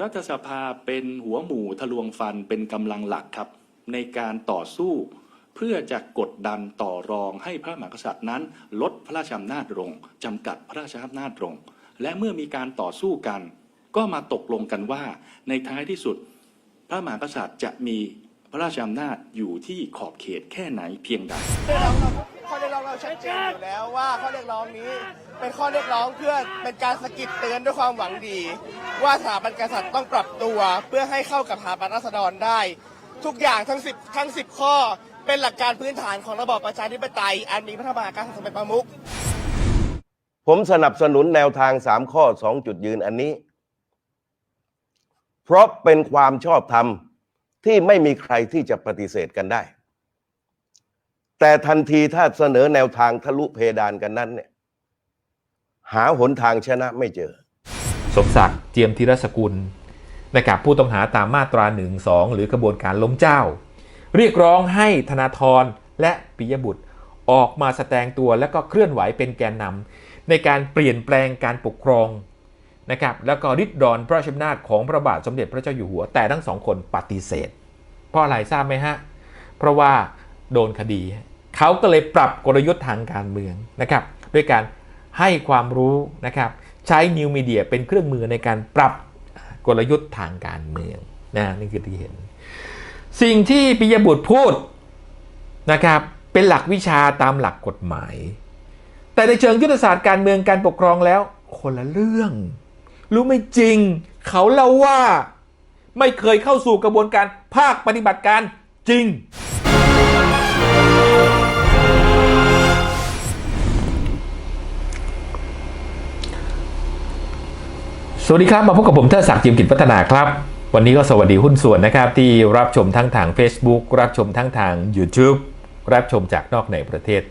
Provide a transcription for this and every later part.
รัฐสภาเป็นหัวหมู่ทะลวงฟันเป็นกำลังหลักครับ ในการต่อสู้ เพื่อจะกดดันต่อรองให้พระมหากษัตริย์นั้น ลดพระราชอำนาจลงจำกัดพระราชอำนาจลงและเมื่อมีการต่อสู้กัน ก็มาตกลงกันว่า ในท้ายที่สุด พระมหากษัตริย์จะมีพระราชอำนาจอยู่ที่ขอบเขตแค่ไหนเพียงใด ข้อเรียกร้องเราชัดเจนอยู่แล้วว่าข้อเรียกร้องนี้เป็นข้อเรียกร้องเพื่อเป็นการสะกิดเตือนด้วยความหวังดี ว่าสถาบันกษัตริย์ต้องปรับตัวเพื่อให้เข้ากับสถาบันราษฎรได้ ทุกอย่างทั้งสิบทั้งสิบข้อเป็นหลักการพื้นฐานของระบอบประชาธิปไตย อันมีพระมหากษัตริย์เป็นประมุขผมสนับสนุนแนวทางสามข้อสองจุดยืนอันนี้ เพราะเป็นความชอบธรรมที่ไม่มีใครที่จะปฏิเสธกันได้ แต่ทันทีถ้าเสนอแนวทางทะลุเพดานกันนั้นเนี่ยหาหนทางชนะไม่เจอ สมศักดิ์เจียมธีรสกุลนะครับผู้ต้องหาตามมาตรา1นึหรือกระบวนการล้มเจ้า เรียกร้องให้ธนาธรและปิยบุตรออกมาแสดงตัวและก็เคลื่อนไหวเป็นแกนนำในการเปลี่ยนแปลงการปกครองนะครับแล้วก็ริดรอนพระราชอำนาจของพระบาทสมเด็จพระเจ้าอยู่หัวแต่ทั้งสองคนปฏิเสธ เพราะอะไรทราบไหมฮะ เพราะว่าโดนคดี เขาก็เลยปรับกลยุทธ์ทางการเมืองนะครับ ด้วยการให้ความรู้นะครับใช้นิวมีเดียเป็นเครื่องมือในการปรับกลยุทธ์ทางการเมืองนะนี่คือที่เห็น สิ่งที่ปิยบุตรพูดนะครับเป็นหลักวิชาตามหลักกฎหมาย แต่ในเชิงยุทธศาสตร์การเมืองการปกครองแล้ว คนละเรื่อง รู้ไม่จริง เขาเล่าว่าไม่เคยเข้าสู่กระบวนการภาคปฏิบัติการจริง สวัสดีครับ มาพบกับผมเทอศักดิ์จิมกิจพัฒนาครับ วันนี้ก็สวัสดีหุ้นส่วนนะครับ ที่รับชมทั้งทาง Facebook รับชมทั้งทาง YouTube รับชมจากนอกในประเทศ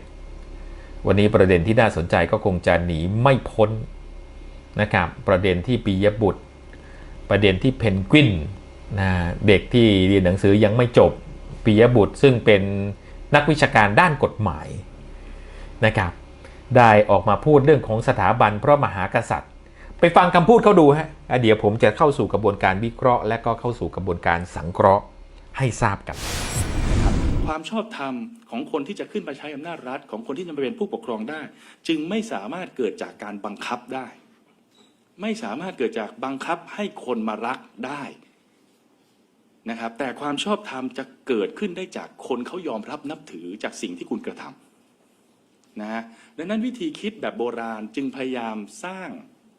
วันนี้ประเด็นที่น่าสนใจก็คงจะหนีไม่พ้นนะครับประเด็นที่ปียบุตร ประเด็นที่เพนกวินนะเด็กที่เรียนหนังสือยังไม่จบปียบุตร ซึ่งเป็นนักวิชาการด้านกฎหมายนะครับได้ออกมาพูดเรื่องของสถาบันพระมหากษัตริย์ ไปฟังคำพูดเขาดูฮะเดี๋ยวผมจะเข้าสู่กระบวนการวิเคราะห์ และก็เข้าสู่กระบวนการสังเคราะห์ให้ทราบกัน ความชอบธรรมของคนที่จะขึ้นมาใช้อำนาจรัฐของคนที่จะมาเป็นผู้ปกครองได้ จึงไม่สามารถเกิดจากการบังคับได้ ไม่สามารถเกิดจากบังคับให้คนมารักได้นะครับแต่ความชอบธรรมจะเกิดขึ้นได้จากคนเขายอมรับนับถือจากสิ่งที่คุณกระทำนะดังนั้นวิธีคิดแบบโบราณจึงพยายามสร้าง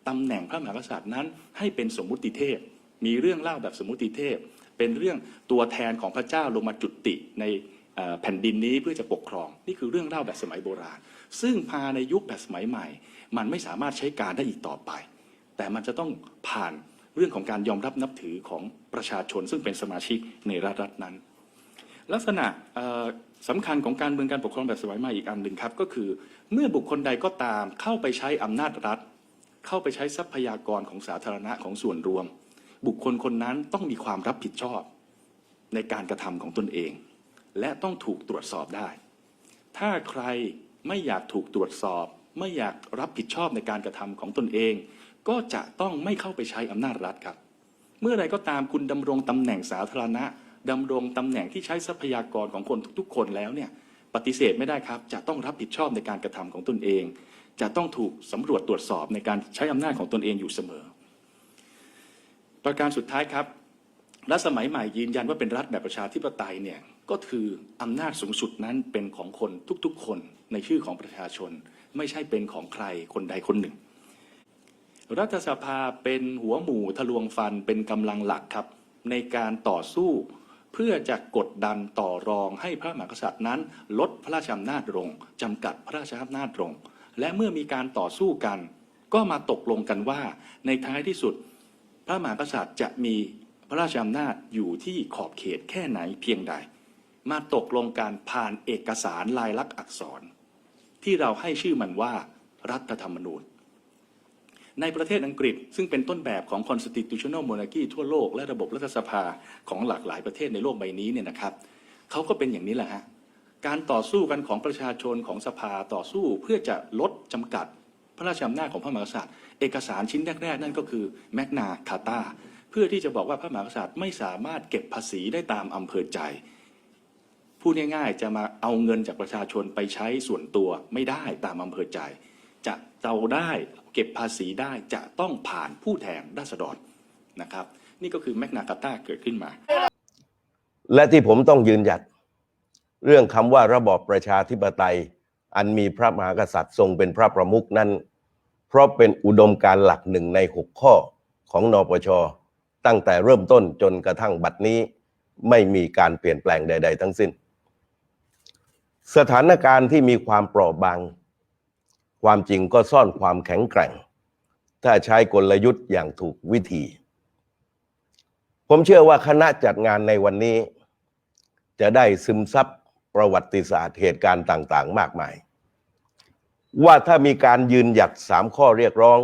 ตำแหน่งพระมหากษัตริย์นั้น ให้เป็นสมมุติเทพ มีเรื่องเล่าแบบสมมุติเทพ เป็นเรื่องตัวแทนของพระเจ้าลงมาจุติในแผ่นดินนี้เพื่อจะปกครอง นี่คือเรื่องเล่าแบบสมัยโบราณ ซึ่งพาในยุคแบบสมัยใหม่ มันไม่สามารถใช้การได้อีกต่อไป แต่มันจะต้องผ่านเรื่องของการยอมรับนับถือของประชาชน ซึ่งเป็นสมาชิกในรัฐรัฐนั้น ลักษณะสำคัญของการเมืองการปกครองแบบสมัยใหม่อีกอันหนึ่งครับ ก็คือเมื่อบุคคลใดก็ตามเข้าไปใช้อำนาจรัฐ เข้าไปใช้ทรัพยากรของสาธารณะของส่วนรวม บุคคลคนนั้นต้องมีความรับผิดชอบ ในการกระทำของตนเอง และต้องถูกตรวจสอบได้ ถ้าใครไม่อยากถูกตรวจสอบ ไม่อยากรับผิดชอบในการกระทำของตนเอง ก็จะต้องไม่เข้าไปใช้อำนาจรัฐครับ เมื่อไรก็ตามคุณดำรงตำแหน่งสาธารณะดำรงตำแหน่งที่ใช้ทรัพยากรของคนทุกๆ คนแล้วเนี่ยปฏิเสธไม่ได้ครับ จะต้องรับผิดชอบในการกระทำของตนเอง จะต้องถูกสำรวจตรวจสอบในการใช้อำนาจของตนเองอยู่เสมอ ประการสุดท้ายครับ รัฐสมัยใหม่ยืนยันว่าเป็นรัฐแบบประชาธิปไตยเนี่ยก็คืออำนาจสูงสุดนั้นเป็นของคนทุกๆ คนในชื่อของประชาชน ไม่ใช่เป็นของใครคนใดคนหนึ่ง รัฐสภาเป็นหัวหมู่ทะลวงฟันเป็นกำลังหลักครับ ในการต่อสู้เพื่อจะกดดันต่อรองให้พระมหากษัตริย์นั้น ลดพระราชอำนาจลงจำกัดพระราชอำนาจลง และเมื่อมีการต่อสู้กัน ก็มาตกลงกันว่า ในท้ายที่สุด พระมหากษัตริย์จะมีพระราชอำนาจอยู่ที่ขอบเขตแค่ไหนเพียงใด มาตกลงการผ่านเอกสารลายลักษณ์อักษร ที่เราให้ชื่อมันว่ารัฐธรรมนูญ ในประเทศอังกฤษซึ่งเป็นต้นแบบของ constitutional monarchy ทั่วโลกและระบบรัฐสภาของหลากหลายประเทศในโลกใบนี้เนี่ยนะครับเขาก็เป็นอย่างนี้แหละฮะ การต่อสู้กันของประชาชนของสภาต่อสู้เพื่อจะลดจำกัดพระราชอำนาจของพระมหากษัตริย์ เอกสารชิ้นแรกๆ นั่นก็คือแมกนาคาตาเพื่อที่จะบอกว่าพระมหากษัตริย์ไม่สามารถเก็บภาษีได้ตามอำเภอใจพูดง่ายๆ จะมาเอาเงินจากประชาชนไปใช้ส่วนตัวไม่ได้ตามอำเภอใจ จะเราได้เก็บภาษีได้จะต้องผ่านผู้แทนราษฎรนะครับ นี่ก็คือแมกนาคาตาเกิดขึ้นมา และที่ผมต้องยืนหยัด เรื่องคำว่าระบอบประชาธิปไตย อันมีพระมหากษัตริย์ทรงเป็นพระประมุขนั้น เพราะเป็นอุดมการหลักหนึ่งในหกข้อของนปช ตั้งแต่เริ่มต้นจนกระทั่งบัดนี้ไม่มีการเปลี่ยนแปลงใด ๆ ทั้งสิ้น สถานการณ์ที่มีความเปราะบาง ความจริงก็ซ่อนความแข็งแกร่ง ถ้าใช้กลยุทธ์อย่างถูกวิธี ผมเชื่อว่าคณะจัดงานในวันนี้ จะได้ซึมซับ ประวัติศาสตร์เหตุการณ์ต่าง ๆ มากมาย ว่าถ้ามีการยืนหยัดสามข้อเรียกร้อง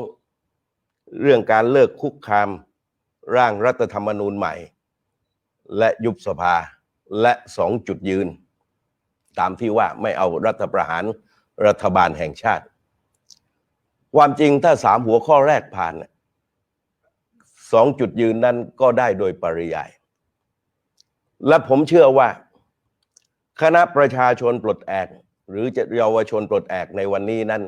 เรื่องการเลิกคุกคาม ร่างรัฐธรรมนูญใหม่ และยุบสภาและสองจุดยืน ตามที่ว่าไม่เอารัฐประหารรัฐบาลแห่งชาติ ความจริงถ้าสามหัวข้อแรกผ่านสองจุดยืนนั้นก็ได้โดยปริยาย และผมเชื่อว่า คณะประชาชนปลดแอกหรือจะเยาวชนปลดแอกในวันนี้นั้น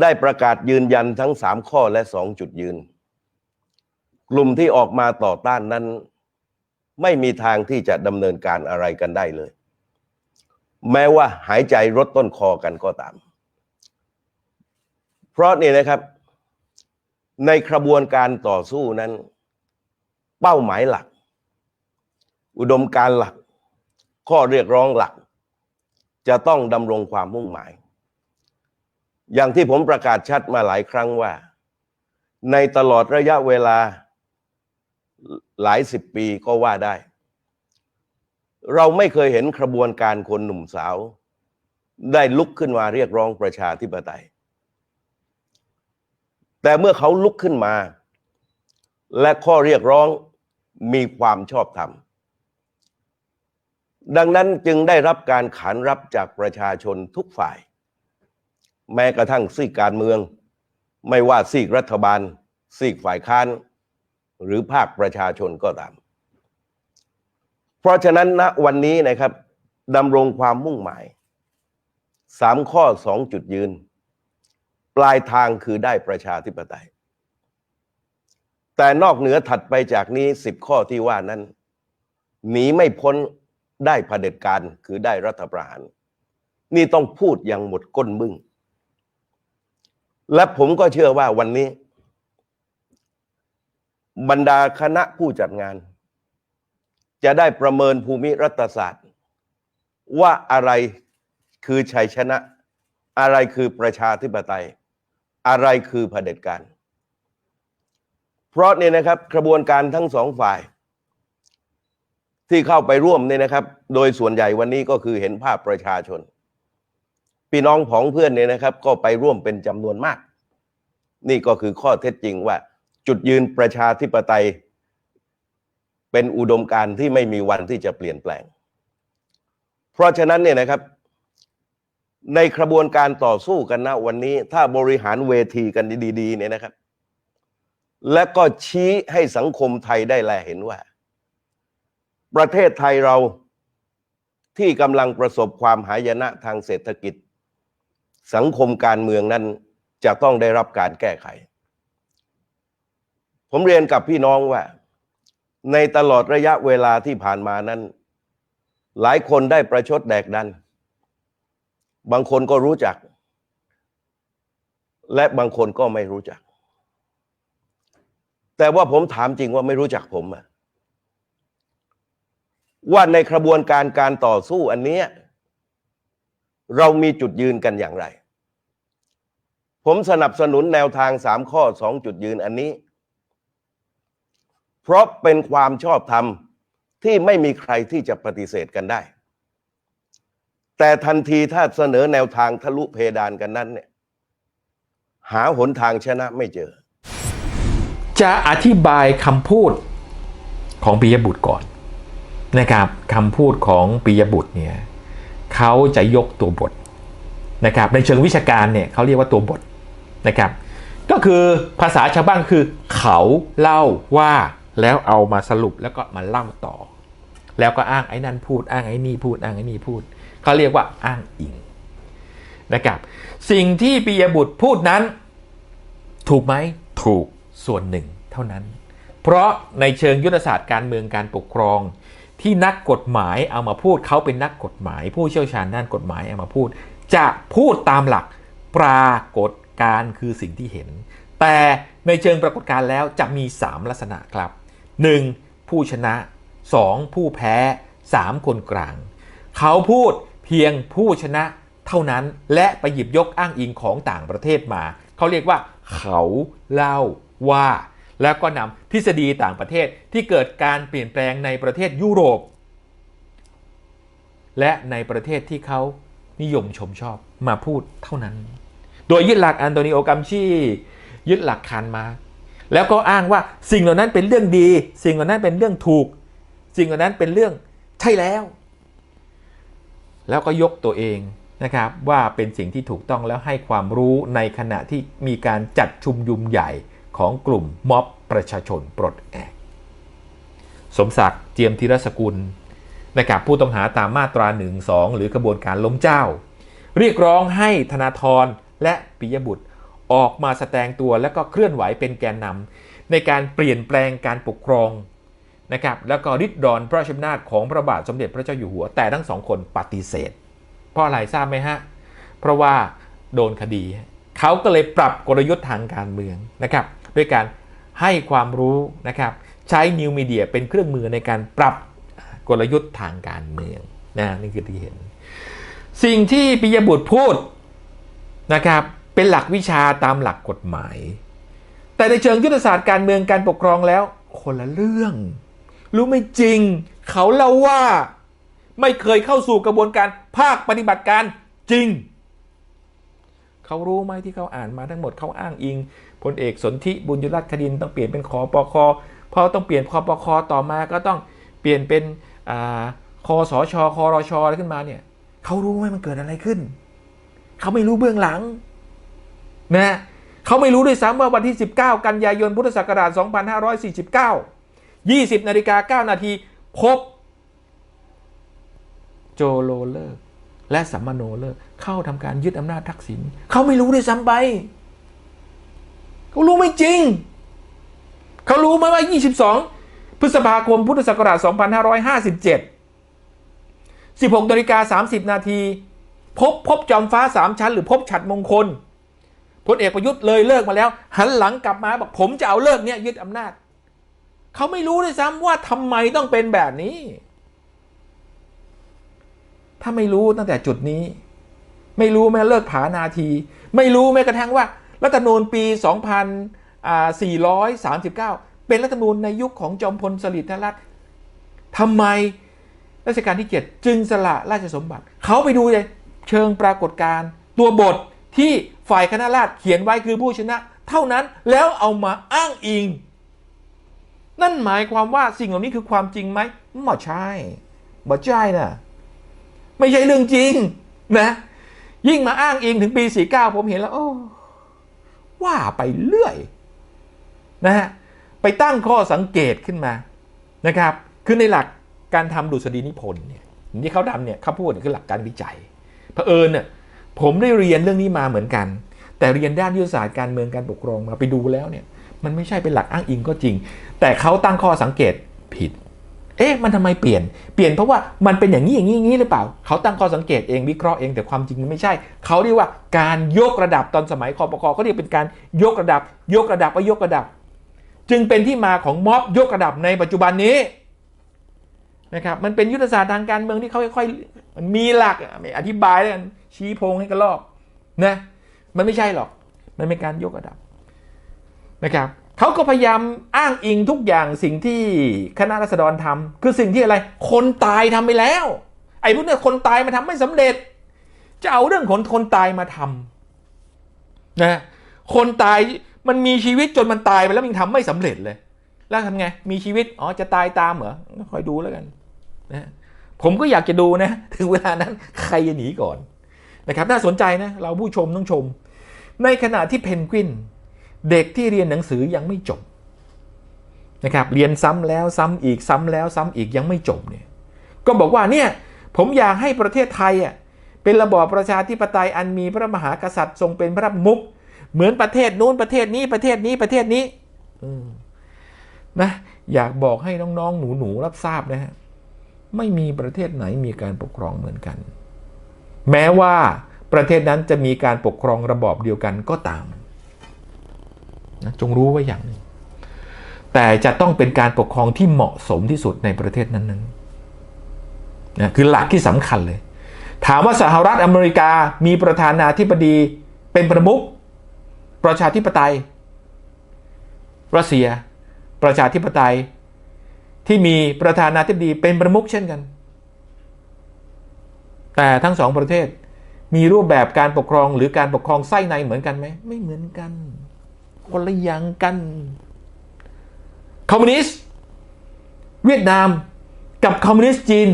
ได้ประกาศยืนยันทั้งสามข้อและสองจุดยืน กลุ่มที่ออกมาต่อต้านนั้น ไม่มีทางที่จะดำเนินการอะไรกันได้เลย แม้ว่าหายใจรดต้นคอกันก็ตาม เพราะนี่นะครับ ในกระบวนการต่อสู้นั้น เป้าหมายหลัก อุดมการหลัก ข้อเรียกร้องหลัก จะต้องดำรงความมุ่งหมาย อย่างที่ผมประกาศชัดมาหลายครั้งว่า ในตลอดระยะเวลาหลายสิบปีก็ว่าได้ เราไม่เคยเห็นกระบวนการคนหนุ่มสาว ได้ลุกขึ้นมาเรียกร้องประชาธิปไตย แต่เมื่อเขาลุกขึ้นมา และข้อเรียกร้องมีความชอบธรรม ดังนั้นจึงได้รับการขานรับจากประชาชนทุกฝ่าย แม้กระทั่งซีกการเมือง ไม่ว่าซีกรัฐบาล ซีกฝ่ายค้าน หรือภาคประชาชนก็ตาม เพราะฉะนั้นณวันนี้นะครับดำรงความมุ่งหมายสามข้อสองจุดยืน ปลายทางคือได้ประชาธิปไตย แต่นอกเหนือถัดไปจากนี้สิบข้อที่ว่านั้นหนีไม่พ้น ได้เผด็จการคือได้รัฐประหาร นี่ต้องพูดอย่างหมดก้นมึง และผมก็เชื่อว่าวันนี้ บรรดาคณะผู้จัดงาน จะได้ประเมินภูมิรัฐศาสตร์ ว่าอะไรคือชัยชนะ อะไรคือประชาธิปไตย อะไรคือเผด็จการ เพราะเนี่ยนะครับกระบวนการทั้งสองฝ่าย ที่เข้าไปร่วมเนี่ยนะครับ โดยส่วนใหญ่วันนี้ก็คือเห็นภาพประชาชน พี่น้องของเพื่อนเนี่ยนะครับ ก็ไปร่วมเป็นจำนวนมาก นี่ก็คือข้อเท็จจริงว่า จุดยืนประชาธิปไตย เป็นอุดมการณ์ที่ไม่มีวันที่จะเปลี่ยนแปลง เพราะฉะนั้นเนี่ยนะครับ ในกระบวนการต่อสู้กันนะวันนี้ ถ้าบริหารเวทีกันดีๆเนี่ยนะครับ และก็ชี้ให้สังคมไทยได้แลเห็นว่า ประเทศไทยเราที่กำลังประสบความหายนะทางเศรษฐกิจ สังคมการเมืองนั้นจะต้องได้รับการแก้ไข ผมเรียนกับพี่น้องว่า ในตลอดระยะเวลาที่ผ่านมานั้น หลายคนได้ประชดแดกดัน บางคนก็รู้จัก และบางคนก็ไม่รู้จัก แต่ว่าผมถามจริงว่าไม่รู้จักผมอะ ว่าในกระบวนการการต่อสู้อันนี้เรามีจุดยืนกันอย่างไร ผมสนับสนุนแนวทางสามข้อสองจุดยืนอันนี้ เพราะเป็นความชอบธรรมที่ไม่มีใครที่จะปฏิเสธกันได้ แต่ทันทีถ้าเสนอแนวทางทะลุเพดานกันนั้นเนี่ยหาหนทางชนะไม่เจอ จะอธิบายคำพูดของปิยบุตรก่อน นะครับคำพูดของปิยบุตรเนี่ยเขาจะยกตัวบทนะครับในเชิงวิชาการเนี่ยเขาเรียกว่าตัวบทนะครับก็คือภาษาชาวบ้านคือ เขาเล่าว่าแล้วเอามาสรุปแล้วก็มาเล่าต่อ แล้วก็อ้างไอ้นั่นพูดอ้างไอ้นี่พูดอ้างไอ้นี่พูดเขาเรียกว่าอ้างอิงนะครับสิ่งที่ปิยบุตรพูดนั้น ถูกไหมถูกส่วนหนึ่งเท่านั้น เพราะในเชิงยุทธศาสตร์การเมืองการปกครอง ที่นักกฎหมายเอามาพูดเขาเป็นนักกฎหมาย ผู้เชี่ยวชาญด้านกฎหมายเอามาพูด จะพูดตามหลักปรากฏการณ์คือสิ่งที่เห็น แต่ในเชิงปรากฏการณ์แล้วจะมี 3 ลักษณะครับ 1. ผู้ชนะ 2. ผู้แพ้ 3. คนกลาง เขาพูดเพียงผู้ชนะเท่านั้นและไปหยิบยกอ้างอิงของต่างประเทศมา เขาเรียกว่าเขาเล่าว่า แล้วก็นำทฤษฎีต่างประเทศที่เกิดการเปลี่ยนแปลงในประเทศยุโรป และในประเทศที่เขานิยมชมชอบมาพูดเท่านั้น โดยยึดหลักอันโตนิโอกัมชียึดหลักคานมาแล้วก็อ้างว่าสิ่งเหล่านั้นเป็นเรื่องดี สิ่งเหล่านั้นเป็นเรื่องถูก สิ่งเหล่านั้นเป็นเรื่องใช่แล้ว แล้วก็ยกตัวเองนะครับว่าเป็นสิ่งที่ถูกต้องแล้วให้ความรู้ในขณะที่มีการจัดชุมนุมใหญ่ ของกลุ่มม็อบประชาชนปลดแอก สมศักดิ์เจียมธีรสกุลนะครับผู้ต้องหาตามมาตรา 1 2 หรือกระบวนการล้มเจ้า เรียกร้องให้ธนาธรและปิยบุตรออกมาแสดงตัวและก็เคลื่อนไหวเป็นแกนนำในการเปลี่ยนแปลงการปกครองนะครับแล้วก็ริดรอนพระราชอำนาจของพระบาทสมเด็จพระเจ้าอยู่หัวแต่ทั้งสองคนปฏิเสธ เพราะอะไรทราบไหมฮะ เพราะว่าโดนคดี เขาก็เลยปรับกลยุทธ์ทางการเมืองนะครับ ด้วยการให้ความรู้นะครับใช้นิวมีเดียเป็นเครื่องมือในการปรับกลยุทธ์ทางการเมืองนะนี่คือที่เห็น สิ่งที่ปิยบุตรพูดนะครับเป็นหลักวิชาตามหลักกฎหมาย แต่ในเชิงยุทธศาสตร์การเมืองการปกครองแล้ว คนละเรื่อง รู้ไม่จริง เขาเล่าว่าไม่เคยเข้าสู่กระบวนการภาคปฏิบัติการจริง เขารู้ไหมที่เขาอ่านมาทั้งหมดเขาอ้างอิง พลเอกสนธิบุญยรัตน์คดินต้องเปลี่ยนเป็นขอปคพอต้องเปลี่ยนคอปคต่อมาก็ต้องเปลี่ยนเป็นอคอสชคอรชอะไรขึ้นมาเนี่ยเขารู้ไหมมันเกิดอะไรขึ้น เขาไม่รู้เบื้องหลังนะเขาไม่รู้ด้วยซ้ำว่าวันที่ 19 กันยายนพุทธศักราช 2549 20นาฬิกา9นาทีพบ โจโลเลอร์และสัมมโนเลอร์เข้าทำการยึดอำนาจทักษิณเขาไม่รู้ด้วยซ้ำไป เขารู้ไม่จริง เขารู้ไหมว่า 22 พฤษภาคม พุทธศักราช 2557 16นาฬิกา30 นาที พบพบจอมฟ้าสามชั้น หรือพบฉัดมงคลพลเอกประยุทธ์เลยเลิกมาแล้ว หันหลังกลับมาบอกผมจะเอาเลิกเนี้ยยึดอำนาจ เขาไม่รู้ด้วยซ้ำว่าทำไมต้องเป็นแบบนี้ ถ้าไม่รู้ตั้งแต่จุดนี้ ไม่รู้แม้เลิกผานาที ไม่รู้แม้กระทั่งว่า รัฐธรรมนูญปี 2439 เป็นรัฐธรรมนูญในยุคของจอมพลสฤษดิ์นรัตน์ทำไมรัชกาลที่ 7 จึงสละราชสมบัติ เขาไปดูเลยเชิงปรากฏการ์ตัวบทที่ฝ่ายคณะราษฎรเขียนไว้คือผู้ชนะ เท่านั้นแล้วเอามาอ้างอิง นั่นหมายความว่าสิ่งเหล่านี้คือความจริงไหมไม่ใช่บ่ใช่นะไม่ใช่เรื่องจริงนะ ยิ่งมาอ้างอิงถึงปี 49 ผมเห็นแล้ว โอ้ ว่าไปเรื่อยนะฮะไปตั้งข้อสังเกตขึ้นมานะครับคือในหลักการทำดุษฎีนิพนธ์เนี่ยที่เขาทำเนี่ยเขาพูดเนี่ยคือหลักการวิจัยเผอิญเนี่ยผมได้เรียนเรื่องนี้มาเหมือนกัน แต่เรียนด้านยุทธศาสตร์การเมืองการปกครองมาไปดูแล้วเนี่ยมันไม่ใช่เป็นหลักอ้างอิงก็จริง แต่เขาตั้งข้อสังเกตผิด เอ๊ะมันทำไมเปลี่ยน เปลี่ยนเพราะว่ามันเป็นอย่างนี้อย่างนี้อย่างนี้หรือเปล่า เขาตั้งข้อสังเกตเองวิเคราะห์เองแต่ความจริงมันไม่ใช่ เขาเรียกว่าการยกระดับตอนสมัยคอปคอเขาเรียกเป็นการยกระดับ ยกระดับไปยกระดับ จึงเป็นที่มาของม็อบยกระดับในปัจจุบันนี้นะครับมันเป็นยุทธศาสตร์ทางการเมืองที่เขาค่อยๆมันมีหลักอธิบายแล้วกันชี้พงให้กระลอกนะมันไม่ใช่หรอก มันเป็นการยกระดับนะครับ เขาก็พยายามอ้างอิงทุกอย่างสิ่งที่คณะรัษฎรทำคือสิ่งที่อะไร คนตายทำไปแล้ว ไอ้พวกเนี้ยคนตายมาทำไม่สำเร็จ จะเอาเรื่องของคนตายมาทำนะคนตายมันมีชีวิตจนมันตายไปแล้วมันยังทำไม่สำเร็จเลย แล้วทำไงมีชีวิตอ๋อจะตายตามเหรอคอยดูแล้วกันนะผมก็อยากจะดูนะ ถึงเวลานั้นใครจะหนีก่อนนะครับน่าสนใจนะ เราผู้ชมต้องชม ในขณะที่เพนกวิน เด็กที่เรียนหนังสือยังไม่จบนะครับเรียนซ้ำแล้วซ้ำอีกซ้ำแล้วซ้ำอีกยังไม่จบเนี่ยก็บอกว่าเนี่ยผมอยากให้ประเทศไทยอะเป็นระบอบประชาธิปไตยอันมีพระมหากษัตริย์ทรงเป็นพระมุขเหมือนประเทศนู้นประเทศนี้ประเทศนี้ประเทศนี้นะอยากบอกให้น้องๆ หนูๆรับทราบนะฮะไม่มีประเทศไหนมีการปกครองเหมือนกัน แม้ว่าประเทศนั้นจะมีการปกครองระบอบเดียวกันก็ตาม นะจงรู้ไว้อย่างหนึ่งแต่จะต้องเป็นการปกครองที่เหมาะสมที่สุดในประเทศนั้นๆนะคือหลักที่สำคัญเลย ถามว่าสหรัฐอเมริกามีประธานาธิบดีเป็นประมุขประชาธิปไตย รัสเซีย ประชาธิปไตย ที่มีประธานาธิบดีเป็นประมุขเช่นกัน แต่ทั้งสองประเทศมีรูปแบบการปกครองหรือการปกครองไส้ในเหมือนกันไหมไม่เหมือนกัน คนละอย่างกัน คอมมิวนิสต์เวียดนามกับคอมมิวนิสต์จีน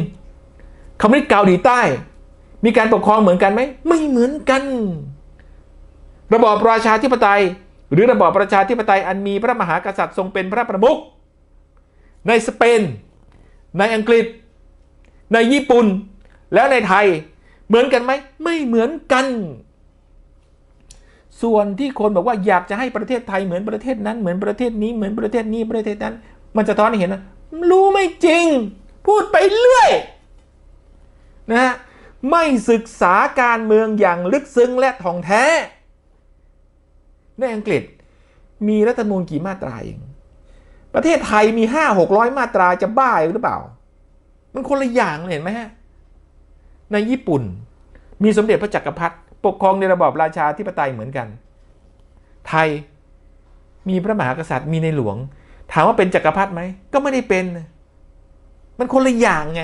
คอมมิวนิสต์เกาหลีใต้ มีการปกครองเหมือนกันไหม ไม่เหมือนกัน ระบอบประชาธิปไตย หรือระบอบประชาธิปไตยอันมีพระมหากษัตริย์ทรงเป็นพระประมุขในสเปน ในอังกฤษ ในญี่ปุ่น แล้วในไทย เหมือนกันไหม ไม่เหมือนกัน ส่วนที่คนบอกว่าอยากจะให้ประเทศไทยเหมือนประเทศนั้นเหมือนประเทศนี้เหมือนประเทศนี้ประเทศนั้น มันจะท้อนให้เห็นนะรู้ไม่จริง พูดไปเรื่อยนะฮะไม่ศึกษาการเมืองอย่างลึกซึ้งและท่องแท้ ในอังกฤษมีรัฐธรรมนูญกี่มาตราเอง ประเทศไทยมีห้าหกร้อยมาตราจะบ้าหรือเปล่า มันคนละอย่างเลยเห็นไหมฮะ ในญี่ปุ่น มีสมเด็จพระจักรพรรดิ ปกครองในระบอบราชาธิปไตยเหมือนกัน ไทยมีพระมหากษัตริย์มีในหลวง ถามว่าเป็นจักรพรรดิไหมก็ไม่ได้เป็น มันคนละอย่างไง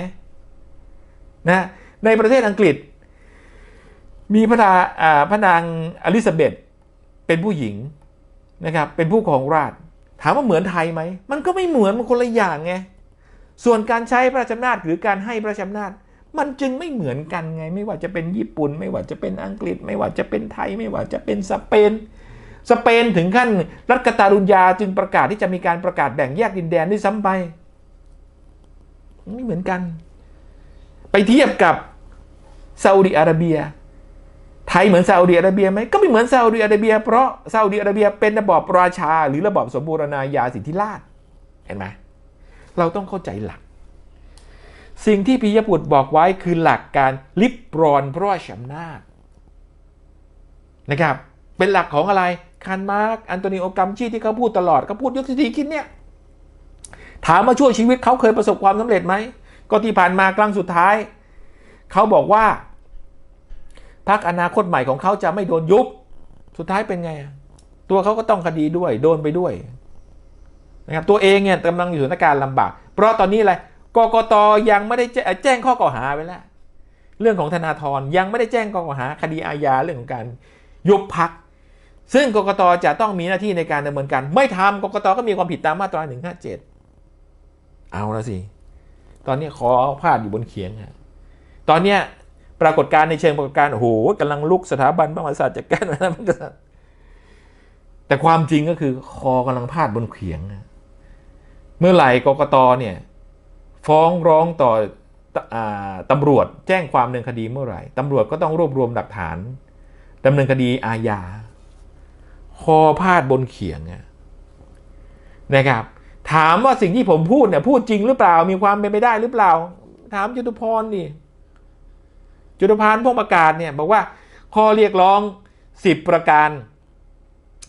นะในประเทศอังกฤษ มีพระนาพระนางอลิซาเบธเป็นผู้หญิงนะครับเป็นผู้ครองราชถามว่าเหมือนไทยไหมมันก็ไม่เหมือนมันคนละอย่างไงส่วนการใช้พระราชอำนาจหรือการให้พระราชอำนาจ มันจึงไม่เหมือนกันไง ไม่ว่าจะเป็นญี่ปุ่น ไม่ว่าจะเป็นอังกฤษ ไม่ว่าจะเป็นไทย ไม่ว่าจะเป็นสเปน สเปนถึงขั้นรัฐกาตาลุญญาจึงประกาศที่จะมีการประกาศแบ่งแยกดินแดนด้วยซ้ำไปไม่เหมือนกัน ไปเทียบกับซาอุดิอาระเบีย ไทยเหมือนซาอุดิอาระเบียไหมก็ไม่เหมือนซาอุดิอาระเบีย เพราะซาอุดิอาระเบียเป็นระบอบราชา หรือระบอบสมบูรณาญาสิทธิราชเห็นไหมเราต้องเข้าใจหลัก สิ่งที่ปิยบุตรบอกไว้คือหลักการลิบรอนพระราชอำนาจนะครับ เป็นหลักของอะไรคานมาร์กอันโตนิโอกัมชีที่เขาพูดตลอดเขาพูดยกทีคิดเนี่ยถามมาช่วยชีวิตเขาเคยประสบความสำเร็จไหมก็ที่ผ่านมากลางสุดท้าย เขาบอกว่าพรรคอนาคตใหม่ของเขาจะไม่โดนยุบสุดท้ายเป็นไง ตัวเขาก็ต้องคดีด้วย โดนไปด้วยนะครับตัวเองเนี่ยกำลังอยู่ในสถานการณ์ลำบาก เพราะตอนนี้อะไร กกตยังไม่ได้แจ้แจ้งข้อกล่าวหาไปแล้ว เรื่องของธนาธรยังไม่ได้แจ้งข้อกล่าวหาคดีอาญาเรื่องของการยุบพัก ซึ่งกกตจะต้องมีหน้าที่ในการดำเนินการ ไม่ทำกกตก็มีความผิดตามมาตรา 157 เอาละสิ ตอนนี้ขอพาดอยู่บนเขียงฮะตอนเนี้ยปรากฏการณ์ในเชิงปรากฏการโอ้โหกำลังลุกสถาบันพระมหากษัตริย์จัดการอะไรมันก็แต่ความจริงก็คือคอกำลังพาดบนเขียง เมื่อไหร่กกตเนี่ย ฟ้องร้องต่อตำรวจแจ้งความดำเนินคดีเมื่อไหร่ตำรวจก็ต้องรวบรวมหลักฐานดำเนินคดีอาญาคอพาดบนเขียงนะครับ ถามว่าสิ่งที่ผมพูดเนี่ยพูดจริงหรือเปล่ามีความเป็นไปได้หรือเปล่า ถามจตุพรดิจตุพรพงประกาศเนี่ยบอกว่าข้อเรียกร้องสิบประการ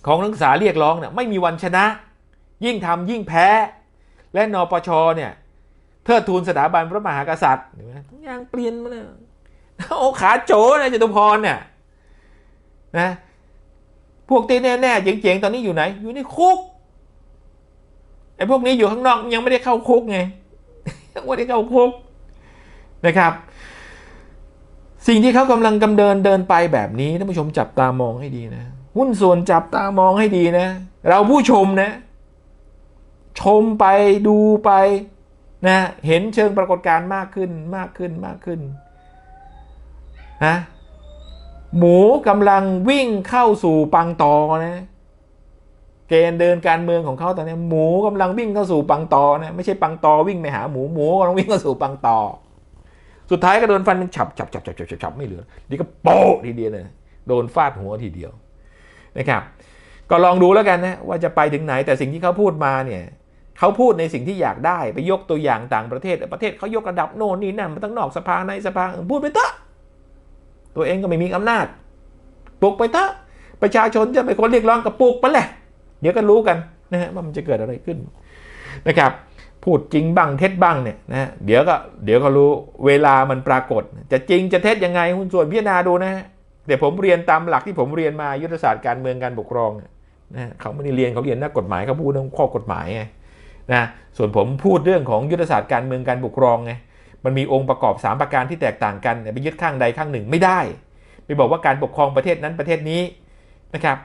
ของนักศึกษาเรียกร้องเนี่ยไม่มีวันชนะ ยิ่งทำยิ่งแพ้ และนปชเนี่ย เทิดทูนสถาบันพระมหากษัตริย์เห็นไหมยังเปลี่ยนมาเลยโอ้ขาโจนะจตุพรเนี่ยนะพวกที่แน่ๆเจ๋งๆตอนนี้อยู่ไหน อยู่ในคุกไอ้พวกนี้อยู่ข้างนอกยังไม่ได้เข้าคุกไงยังไม่ได้เข้าคุกนะครับ สิ่งที่เขากำลังกำเดินเดินไปแบบนี้ท่านผู้ชมจับตามองให้ดีนะ หุ้นส่วนจับตามองให้ดีนะ เราผู้ชมนะ ชมไปดูไป นะเห็นเชิงปรากฏการณ์มากขึ้นมากขึ้นมากขึ้นนะหมูกำลังวิ่งเข้าสู่ปังตอนะเกณฑ์เดินการเมืองของเขาตอนนี้หมูกำลังวิ่งเข้าสู่ปังตอนะไม่ใช่ปังตอวิ่งไปหาหมูหมูกำลังวิ่งเข้าสู่ปังตอ สุดท้ายก็โดนฟันเป็นฉับฉับฉับฉับฉับฉับฉับไม่เหลือนี่ก็โป๊ะทีเดียวเลยโดนฟาดหัวทีเดียวนะครับ ก็ลองดูแล้วกันนะว่าจะไปถึงไหนแต่สิ่งที่เขาพูดมาเนี่ย เขาพูดในสิ่งที่อยากได้ไปยกตัวอย่างต่างประเทศประเทศเขายกระดับโน่นนี่นั่นมาตั้งนอกสภาในสภาพูดไปเถอะตัวเองก็ไม่มีอำนาจปลุกไปเถอะประชาชนจะเป็นคนเรียกร้องกับปลุกไปแหละเดี๋ยวก็รู้กันนะฮะว่ามันจะเกิดอะไรขึ้นนะครับ พูดจริงบ้างเท็จบ้างเนี่ยนะเดี๋ยวก็เดี๋ยวก็รู้เวลามันปรากฏ จะจริงจะเท็จยังไงหุ้นส่วนพิจารณาดูนะฮะแต่ผมเรียนตามหลักที่ผมเรียนมายุทธศาสตร์การเมืองการปกครองนะฮะเขาไม่ได้เรียนเขาเรียนนักกฎหมายเขาพูดเรื่องข้อกฎหมายไง นะส่วนผมพูดเรื่องของยุทธศาสตร์การเมืองการปกครองไงมันมีองค์ประกอบ 3 ประการที่แตกต่างกันไปยึดข้างใดข้างหนึ่งไม่ได้ ไปบอกว่าการปกครองประเทศนั้นประเทศนี้นะครับ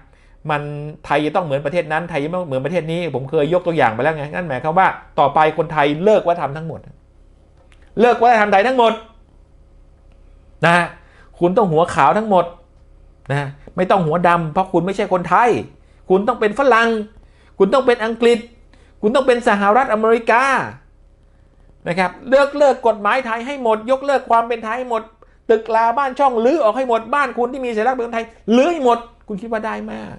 มันไทยจะต้องเหมือนประเทศนั้นไทยจะต้องเหมือนประเทศนี้ ผมเคยยกตัวอย่างไปแล้วไงนั่นหมายความว่าต่อไปคนไทยเลิกวัฒนธรรมทั้งหมด เลิกวัฒนธรรมไทยทั้งหมดนะฮะคุณต้องหัวขาวทั้งหมดนะไม่ต้องหัวดำเพราะคุณไม่ใช่คนไทย คุณต้องเป็นฝรั่งคุณต้องเป็นอังกฤษ คุณต้องเป็นสหรัฐอเมริกานะครับเลิกเลิกกฎหมายไทยให้หมด ยกเลิกความเป็นไทยให้หมด ตึกลาบ้านช่องลื้อออกให้หมดบ้านคุณที่มีสัญลักษณ์เป็นไทยลื้อให้หมด คุณคิดว่าได้มาก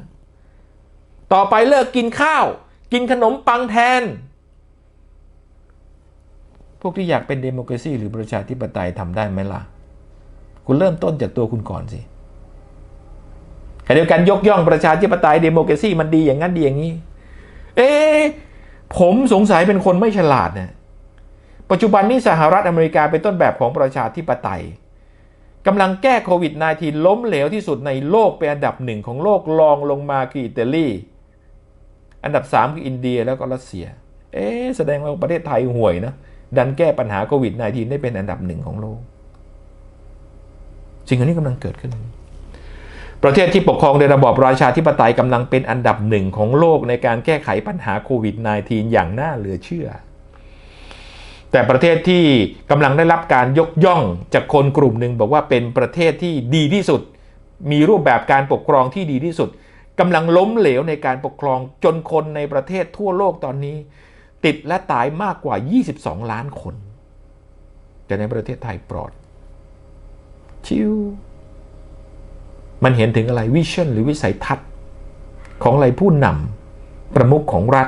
ต่อไปเลิกกินข้าว กินขนมปังแทน พวกที่อยากเป็นเดโมคราซีหรือประชาธิปไตยทำได้ไหมล่ะ คุณเริ่มต้นจากตัวคุณก่อนสิขณะเดียวกันยกย่องประชาธิปไตยเดโมคราซีมันดีอย่างนั้นดีอย่างนี้ เอ๊ะ ผมสงสัยเป็นคนไม่ฉลาดนะปัจจุบันนี้สหรัฐอเมริกาเป็นต้นแบบของประชาธิปไตยกำลังแก้โควิด -19 ล้มเหลวที่สุดในโลกเป็นอันดับหนึ่งของโลกรองลงมาคืออิตาลีอันดับ 3 คืออินเดียแล้วก็รัสเซีย เอ๊แสดงว่าประเทศไทยห่วยนะ ดันแก้ปัญหาโควิด -19 ได้เป็นอันดับหนึ่งของโลกสิ่งเหล่านี้กำลังเกิดขึ้น ประเทศที่ปกครองโดยระบอบราชาธิปไตยกำลังเป็นอันดับหนึ่งของโลกในการแก้ไขปัญหาโควิด -19 อย่างน่าเหลือเชื่อ แต่ประเทศที่กำลังได้รับการยกย่องจากคนกลุ่มหนึ่งบอกว่าเป็นประเทศที่ดีที่สุด มีรูปแบบการปกครองที่ดีที่สุดกำลังล้มเหลวในการปกครองจนคนในประเทศทั่วโลกตอนนี้ ติดและตายมากกว่า 22 ล้านคน แต่ในประเทศไทยปลอด ชิว มันเห็นถึงอะไรวิชั่นหรือวิสัยทัศน์ ของอะไรผู้นำประมุขของรัฐ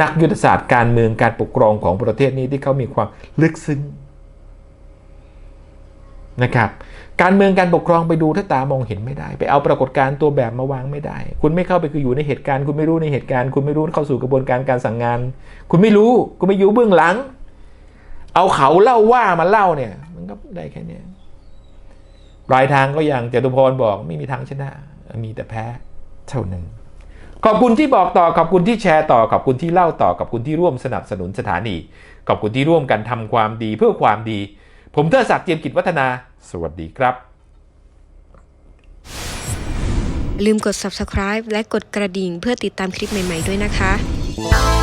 นักยุทธศาสตร์การเมืองการปกครองของประเทศนี้ที่เขามีความลึกซึ้งนะครับการเมืองการปกครองไปดูถ้าตามองเห็นไม่ได้ ไปเอาปรากฏการณ์ตัวแบบมาวางไม่ได้ คุณไม่เข้าไปคืออยู่ในเหตุการณ์ คุณไม่รู้ในเหตุการณ์ คุณไม่รู้เข้าสู่กระบวนการการสั่งงาน คุณไม่รู้ คุณไม่อยู่เบื้องหลัง เอาเขาเล่าว่ามาเล่าเนี่ย มันก็ได้แค่เนี้ย ปลายทางก็อย่างจตุพรบอกไม่มีทางชนะ มีแต่แพ้เท่านั้นขอบคุณที่บอกต่อขอบคุณที่แชร์ต่อขอบคุณที่เล่าต่อขอบคุณที่ร่วมสนับสนุนสถานี ขอบคุณที่ร่วมกันทำความดีเพื่อความดี ผมเทอศักดิ์เจียมกิจวัฒนา สวัสดีครับ ลืมกด subscribe และกดกระดิ่งเพื่อติดตามคลิปใหม่ ๆ ด้วยนะคะจะ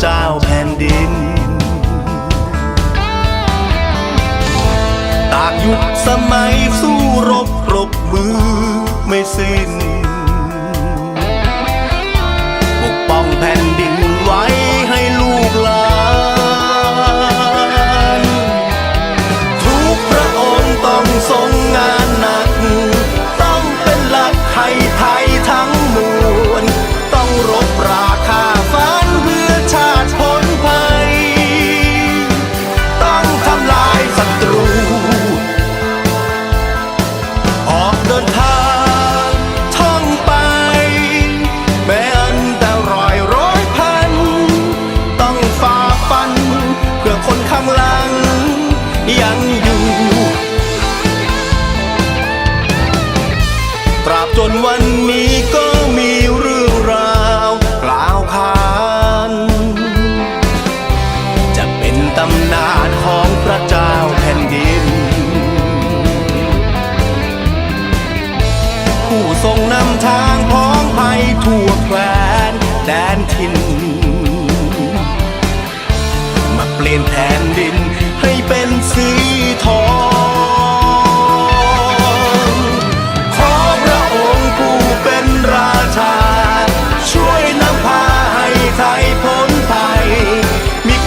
เจ้าแผ่นดิน ตากยุคสมัยสู้รบรบมือไม่สิ้น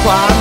ความสุขหม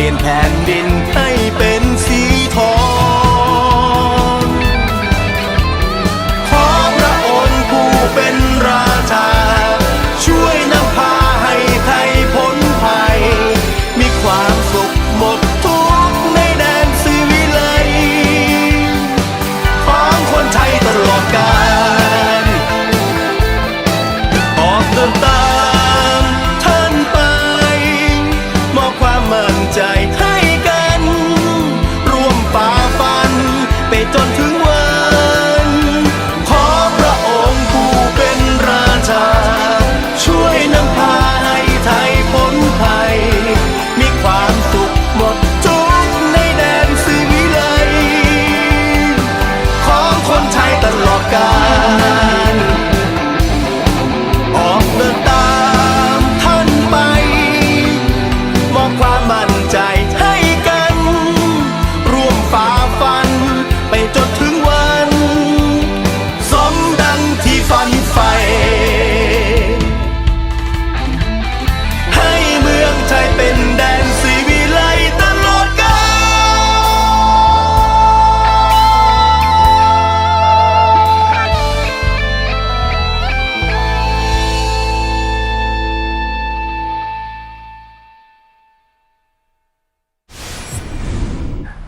ปลี่ยนแผ่นดินให้เป็น ย